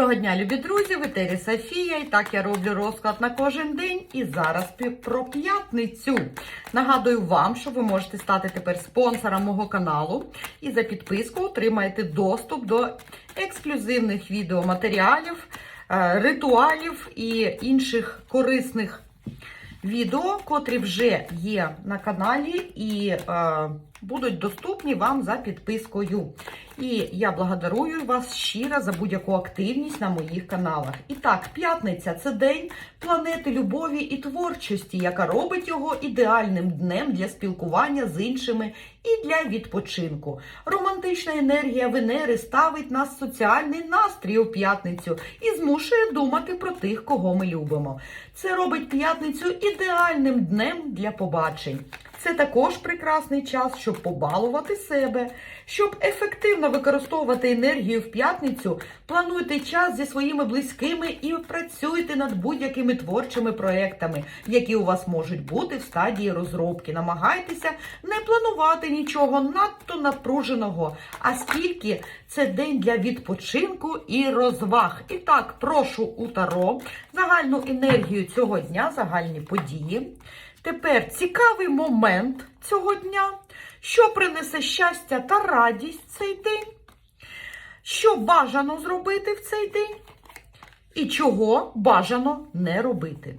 Доброго дня, любі друзі! В етері Софія. І так я роблю розклад на кожен день. І зараз про п'ятницю. Нагадую вам, що ви можете стати тепер спонсором мого каналу. І за підписку отримаєте доступ до ексклюзивних відеоматеріалів, е, ритуалів і інших корисних відео, котрі вже є на каналі і е, будуть доступні вам за підпискою. І я благодарую вас щиро за будь-яку активність на моїх каналах. І так, п'ятниця це день планети любові і творчості, яка робить його ідеальним днем для спілкування з іншими і для відпочинку. Романтична енергія Венери ставить нас соціальний настрій у п'ятницю і змушує думати про тих, кого ми любимо. Це робить п'ятницю ідеальним днем для побачень. Це також прекрасний час, щоб побалувати себе. Щоб ефективно використовувати енергію в п'ятницю, плануйте час зі своїми близькими і працюйте над будь-якими творчими проектами, які у вас можуть бути в стадії розробки. Намагайтеся не планувати нічого надто напруженого, а скільки це день для відпочинку і розваг. І так, прошу у Таро загальну енергію цього дня, загальні події. Тепер цікавий момент цього дня, що принесе щастя та радість цей день, що бажано зробити в цей день, і чого бажано не робити.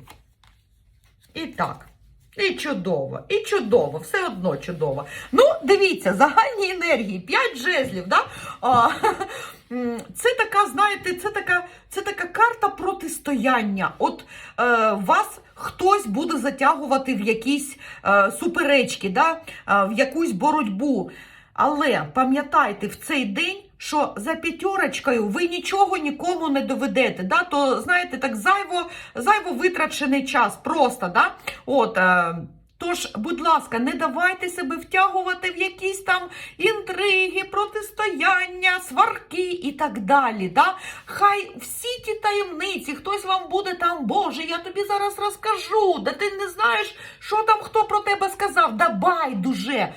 І так, і чудово, і чудово, все одно чудово. Ну, дивіться, загальні енергії, 5 жезлів, да? А, це така, знаєте, це така, це така карта протистояння. От е, вас хтось буде затягувати в якісь е, суперечки, да? е, в якусь боротьбу. Але пам'ятайте в цей день, що за п'ятерочкою ви нічого нікому не доведете. Да? То, знаєте, так зайво, зайво витрачений час просто. Да? От, е, Тож, будь ласка, не давайте себе втягувати в якісь там інтриги, протистояння, сварки і так далі. Да? Хай всі ті таємниці, хтось вам буде там, Боже, я тобі зараз розкажу, да ти не знаєш, що там хто про тебе сказав, да байдуже.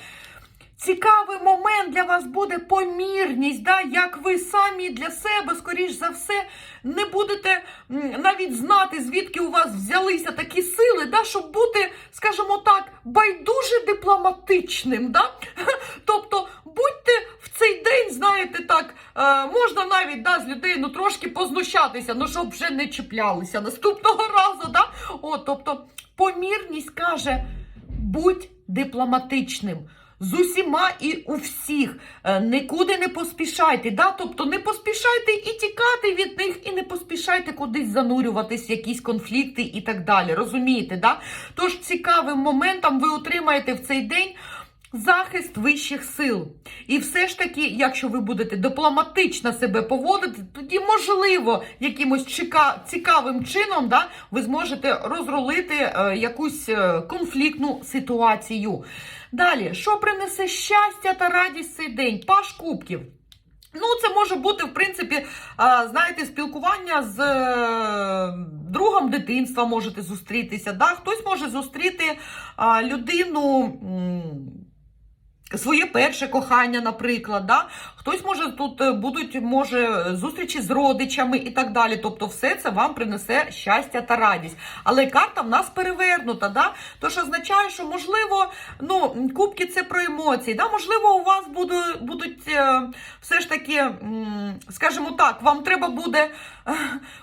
Цікавий момент для вас буде помірність, да? як ви самі для себе, скоріш за все, не будете навіть знати, звідки у вас взялися такі сили, да? щоб бути, скажімо так, байдуже дипломатичним. Да? Тобто будьте в цей день, знаєте, так, е, можна навіть да, з людей ну, трошки познущатися, ну щоб вже не чіплялися наступного разу. Да? О, тобто помірність каже, будь дипломатичним. З усіма і у всіх. Е, Нікуди не поспішайте. Да? Тобто не поспішайте і тікати від них, і не поспішайте кудись занурюватись якісь конфлікти і так далі. Розумієте? Да? Тож цікавим моментом ви отримаєте в цей день. Захист вищих сил. І все ж таки, якщо ви будете дипломатично себе поводити, тоді, можливо, якимось чека- цікавим чином да, ви зможете розрулити е, якусь е, конфліктну ситуацію. Далі, що принесе щастя та радість цей день? Паш кубків. Ну, це може бути, в принципі, е, знаєте, спілкування з е, другом дитинства можете зустрітися. Да? Хтось може зустріти людину. Своє перше кохання, наприклад, да? Хтось може тут е, будуть може зустрічі з родичами і так далі. Тобто, все це вам принесе щастя та радість. Але карта в нас перевернута, да? тож означає, що можливо, ну кубки це про емоції. Да? Можливо, у вас буду, будуть е, все ж таки, скажімо так, вам треба буде е,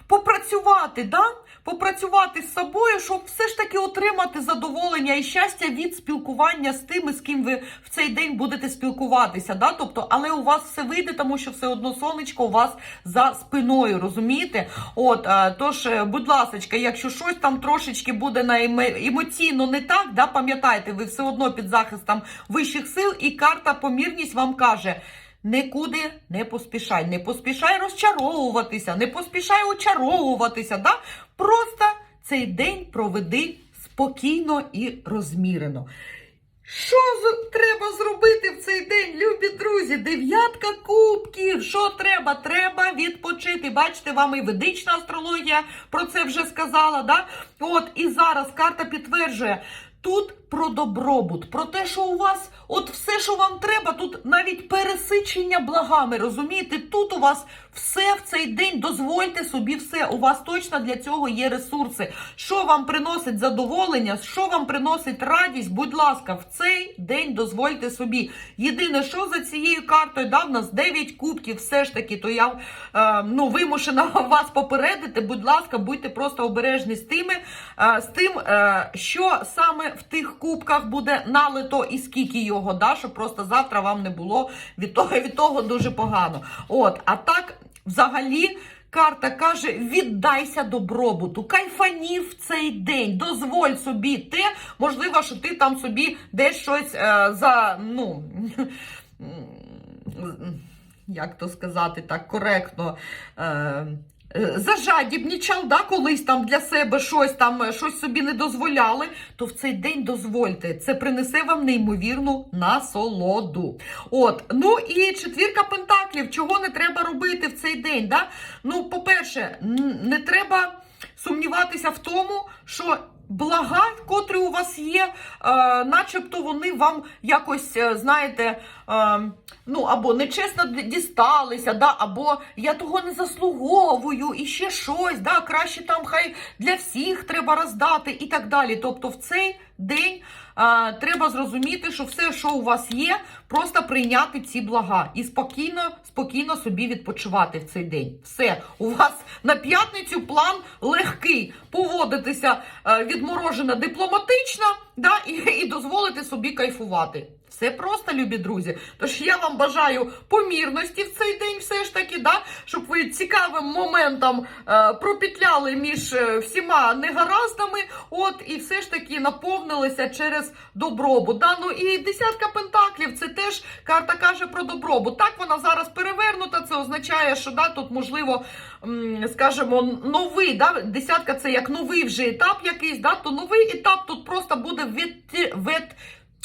попрацювати, да? попрацювати з собою, щоб все ж таки отримати задоволення і щастя від спілкування з тими, з ким ви в цей день будете спілкуватися. Да? Тобто, але у вас все вийде, тому що все одно сонечко у вас за спиною, розумієте? От, е, тож, е, будь ласка, якщо щось там трошечки буде на емоційно не так, да, пам'ятайте, ви все одно під захистом вищих сил, і карта помірність вам каже. Нікуди не поспішай, не поспішай розчаровуватися, не поспішай очаровуватися. Да? Просто цей день проведи спокійно і розмірено. Що треба зробити в цей день, любі друзі? Дев'ятка кубків. Що треба? Треба відпочити. Бачите, вам і ведична астрологія про це вже сказала. Да? От і зараз карта підтверджує. Тут про добробут, про те, що у вас от все, що вам треба, тут навіть пересичення благами, розумієте? Тут у вас все в цей день, дозвольте собі все. У вас точно для цього є ресурси. Що вам приносить задоволення, що вам приносить радість, будь ласка, в цей день дозвольте собі. Єдине, що за цією картою, да, в нас 9 кубків, все ж таки, то я е, ну, вимушена вас попередити. Будь ласка, будьте просто обережні з тими, е, з тим, е, що саме в тих кубках буде налито і скільки його, да, щоб просто завтра вам не було від того, від того дуже погано. От, а так, взагалі. Карта каже: віддайся добробуту, кайфані в цей день, дозволь собі те, можливо, що ти там собі десь щось е, за, ну, як то сказати так коректно. Е, Зажадібнічав, да, колись там для себе щось там е, щось собі не дозволяли, то в цей день дозвольте. Це принесе вам неймовірну насолоду. От, ну і четвірка пентаклів. Чого не треба робити в цей день? Да? Ну, по-перше, не треба сумніватися в тому, що. Блага, котрі у вас є, е, начебто вони вам якось, е, знаєте, е, ну або нечесно дісталися, да, або я того не заслуговую, і ще щось, да, краще там хай для всіх треба роздати і так далі. Тобто в цей день е, треба зрозуміти, що все, що у вас є, просто прийняти ці блага і спокійно, спокійно собі відпочивати в цей день. Все, у вас на п'ятницю план легкий. Поводитися е, відморожено дипломатично, да, і, і дозволити собі кайфувати. Все просто, любі друзі. Тож я вам бажаю помірності в цей день, все ж таки, да, щоб ви цікавим моментом е, пропетляли між е, всіма негараздами, от і все ж таки наповнилися через добробут. Да? Ну і десятка пентаклів це теж карта каже про добробут. Так вона зараз перевернута. Це означає, що да, тут можливо, скажімо, новий. Да? Десятка це як новий вже етап якийсь, да? то новий етап тут просто буде від, від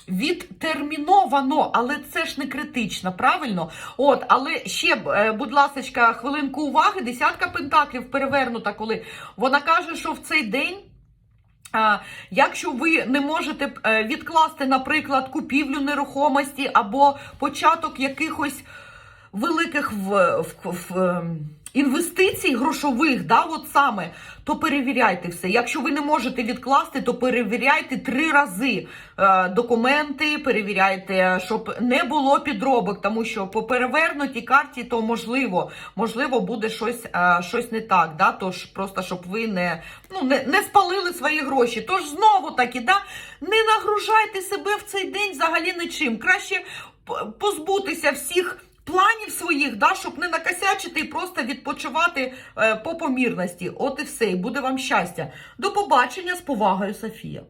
відтерміновано, але це ж не критично, правильно? От, але ще, е, будь ласка, хвилинку уваги, десятка пентаклів перевернута, коли вона каже, що в цей день. Якщо ви не можете е, відкласти, наприклад, купівлю нерухомості або початок якихось великих в, в, в, ем, інвестицій грошових, да, от саме, то перевіряйте все. Якщо ви не можете відкласти, то перевіряйте три рази е, документи, перевіряйте, щоб не було підробок, тому що по перевернутій карті то можливо, можливо, буде щось, е, щось не так. Да? Тож просто щоб ви не, ну, не, не спалили свої гроші. Тож знову таки, да, не нагружайте себе в цей день взагалі нічим. Краще позбутися всіх. Планів своїх, да, щоб не накосячити і просто відпочивати е, по помірності. От і все, і буде вам щастя. До побачення з повагою, Софія.